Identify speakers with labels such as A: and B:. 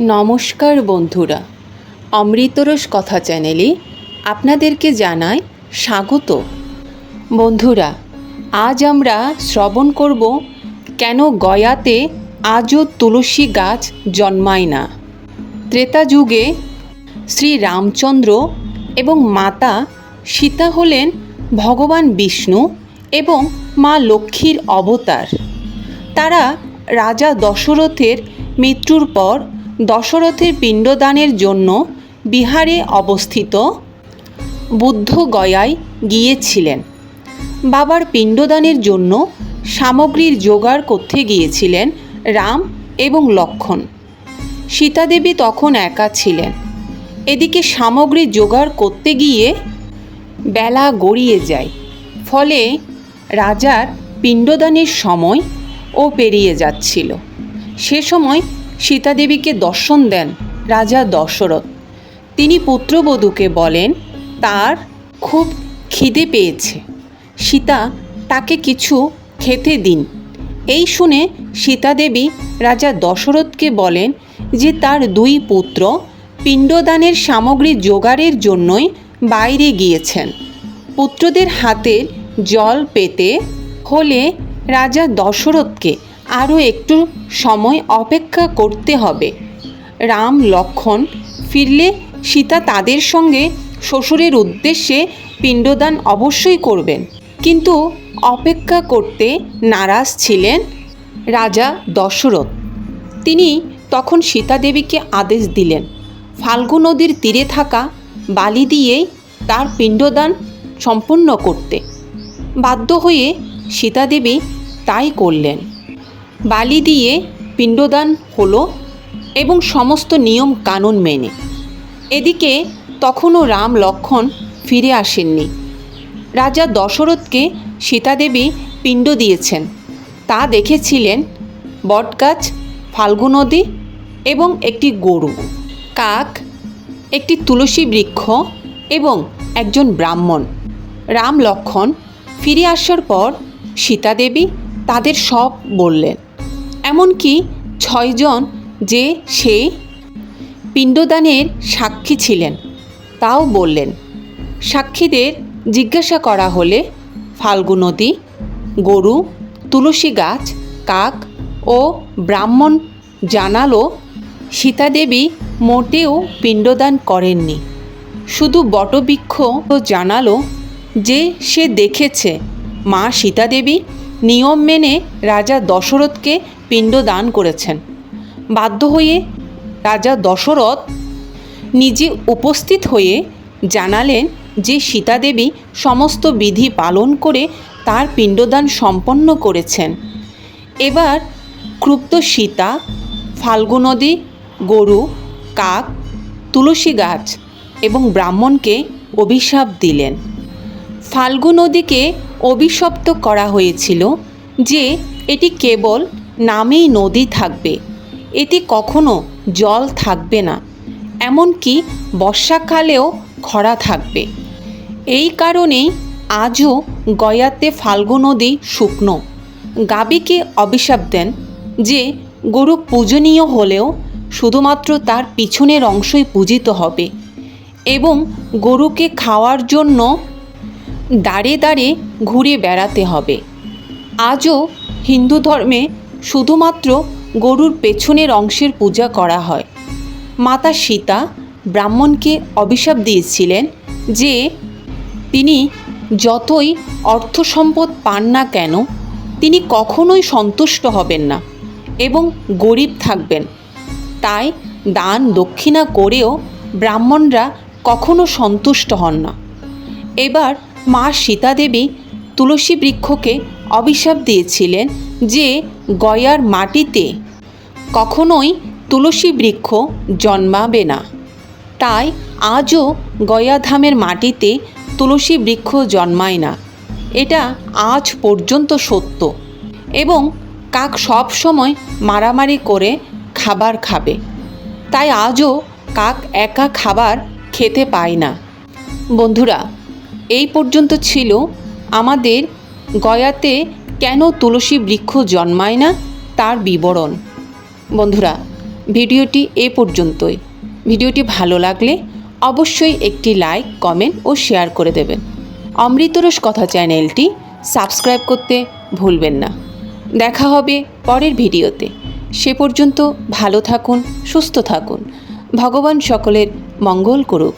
A: নমস্কার বন্ধুরা, অমৃতরস কথা চ্যানেলে আপনাদেরকে জানাই স্বাগত। বন্ধুরা, আজ আমরা শ্রবণ করব, কেন গয়াতে আজও তুলসী গাছ জন্মায় না? ত্রেতা যুগে শ্রী রামচন্দ্র এবং মাতা সীতা হলেন ভগবান বিষ্ণু এবং মা লক্ষ্মীর অবতার। তারা রাজা দশরথের মৃত্যুর পর দশরথের পিণ্ডদানের জন্য বিহারে অবস্থিত বুদ্ধ গয়ায় গিয়েছিলেন। বাবার পিণ্ডদানের জন্য সামগ্রীর জোগাড় করতে গিয়েছিলেন রাম এবং লক্ষণ। সীতাদেবী তখন একা ছিলেন। এদিকে সামগ্রী জোগাড় করতে গিয়ে বেলা গড়িয়ে যায়, ফলে রাজার পিণ্ডদানের সময় ও পেরিয়ে যাচ্ছিল। সে সময় সীতাদেবীকে দর্শন দেন রাজা দশরথ। তিনি পুত্রবধূকে বলেন, তার খুব খিদে পেয়েছে। সীতা, তাকে কিছু খেতে দিন। এই শুনে সীতাদেবী রাজা দশরথকে বলেন যে তার দুই পুত্র পিণ্ডদানের সামগ্রী জোগাড়ের জন্যই বাইরে গিয়েছেন। পুত্রদের হাতে জল পেতে হলে রাজা দশরথকে আরও একটু সময় অপেক্ষা করতে হবে। রাম লক্ষণ ফিরলে সীতা তাদের সঙ্গে শ্বশুরের উদ্দেশ্যে পিণ্ডদান অবশ্যই করবেন। কিন্তু অপেক্ষা করতে নারাজ ছিলেন রাজা দশরথ। তিনি তখন সীতাদেবীকে আদেশ দিলেন ফাল্গু নদীর তীরে থাকা বালি দিয়ে তার পিণ্ডদান সম্পন্ন করতে। বাধ্য হয়ে সীতাদেবী তাই করলেন। বালি দিয়ে পিণ্ডদান হলো এবং সমস্ত নিয়ম কানুন মেনে। এদিকে তখনও রাম লক্ষণ ফিরে আসেননি। রাজা দশরথকে সীতাদেবী পিণ্ড দিয়েছেন। তা দেখেছিলেন বটগাছ ফাল্গু নদী এবং একটি গরু, কাক, একটি তুলসী বৃক্ষ এবং একজন ব্রাহ্মণ। রাম লক্ষণ ফিরে আসার পর সীতাদেবী তাদের সব বললেন। এমনকি ছয়জন যে সে পিণ্ডদানের সাক্ষী ছিলেন, তাও বললেন, সাক্ষীদের জিজ্ঞাসা করা হলে ফাল্গু নদী, গরু, তুলসী গাছ, কাক ও ব্রাহ্মণ জানালো সীতাদেবী মোটেও পিণ্ডদান করেননি। শুধু বটবৃক্ষ জানালো যে সে দেখেছে মা সীতাদেবী নিয়ম মেনে রাজা দশরথকে পিণ্ডদান করেছেন। বাধ্য হয়ে রাজা দশরথ নিজে উপস্থিত হয়ে জানালেন যে সীতাদেবী সমস্ত বিধি পালন করে তার পিণ্ডদান সম্পন্ন করেছেন। এবার ক্রুপ্ত সীতা ফাল্গু নদী গরু, কাক, তুলসী গাছ এবং ব্রাহ্মণকে অভিশাপ দিলেন। ফাল্গু নদীকে অভিশপ্ত করা হয়েছিল যে এটি কেবল নামেই নদী থাকবে। এতে কখনো জল থাকবে না, এমনকি বর্ষাকালেও খরা থাকবে। এই কারণেই আজও গয়াতে ফাল্গু নদী শুকনো। গাবিকে অভিশাপ দেন যে গরু পূজনীয় হলেও শুধুমাত্র তার পিছনের অংশই পূজিত হবে এবং গরুকে খাওয়ার জন্য দাঁড়ে দাঁড়ে ঘুরে বেড়াতে হবে। আজও হিন্দু ধর্মে শুধুমাত্র গরুর পেছনের অংশের পূজা করা হয়। মাতা সীতা ব্রাহ্মণকে অভিশাপ দিয়েছিলেন যে তিনি যতই অর্থ সম্পদ পান না কেন, তিনি কখনোই সন্তুষ্ট হবেন না এবং গরিব থাকবেন। তাই দান দক্ষিণা করেও ব্রাহ্মণরা কখনো সন্তুষ্ট হন না। এবার মা সীতাদেবী তুলসী বৃক্ষকে অভিশাপ দিয়েছিলেন যে গয়ার মাটিতে কখনোই তুলসী বৃক্ষ জন্মাবে না। তাই আজও গয়াধামের মাটিতে তুলসী বৃক্ষ জন্মায় না। এটা আজ পর্যন্ত সত্য এবং কাক সব সময় মারামারি করে খাবার খাবে। তাই আজও কাক একা খাবার খেতে পায় না। বন্ধুরা, এই পর্যন্ত ছিল আমাদের গয়াতে কেন তুলসী বৃক্ষ জন্মায় না, তার বিবরণ। বন্ধুরা, ভিডিওটি এ পর্যন্তই। ভিডিওটি ভালো লাগলে অবশ্যই একটি লাইক, কমেন্ট ও শেয়ার করে দেবেন। অমৃতরস কথা চ্যানেলটি সাবস্ক্রাইব করতে ভুলবেন না। দেখা হবে পরের ভিডিওতে। সে পর্যন্ত ভালো থাকুন, সুস্থ থাকুন। ভগবান সকলের মঙ্গল করুক।